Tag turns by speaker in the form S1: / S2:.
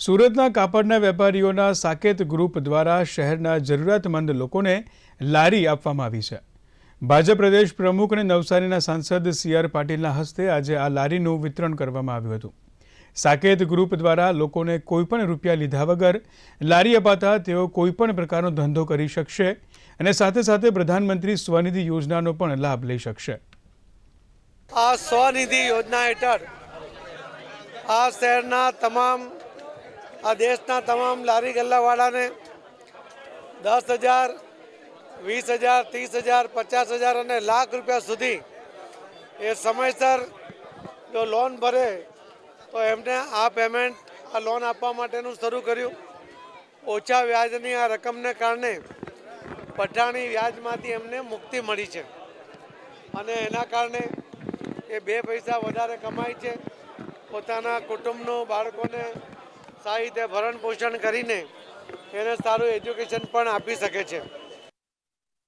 S1: સુરતના કાપડના વેપારીઓના સાકેત ગ્રુપ દ્વારા શહેરના જરૂરિયાતમંદ લોકોને લારી આપવામાં આવી છે. ભાજપ પ્રદેશ પ્રમુખ અને નવસારીના સાંસદ સી આર પાટીલના હસ્તે આજે આ લારીનું વિતરણ કરવામાં આવ્યું હતું. સાકેત ગ્રુપ દ્વારા લોકોને કોઈપણ રૂપિયા લીધા વગર લારી અપાતા તેઓ કોઈપણ પ્રકારનો ધંધો કરી શકશે અને સાથે સાથે પ્રધાનમંત્રી સ્વનિધિ યોજનાનો પણ લાભ લઈ શકશે.
S2: આ સ્વનિધિ યોજના હેઠળ આ શહેરના તમામ આ દેશના તમામ લારી ગલ્લાવાળાને દસ હજાર, વીસ હજાર, ત્રીસ હજાર, પચાસ હજાર અને લાખ રૂપિયા સુધી એ સમયસર જો લોન ભરે, તો એમને આ પેમેન્ટ આ લોન આપવા માટેનું શરૂ કર્યું. ઓછા વ્યાજની આ રકમને કારણે પઠાણી વ્યાજમાંથી એમને મુક્તિ મળી છે. અને એના કારણે એ બે પૈસા વધારે કમાય છે. પોતાના કુટુંબનું બાળકોને સારી રીતે ભરણ પોષણ કરીને એને સારું એજ્યુકેશન પણ આપી શકે છે.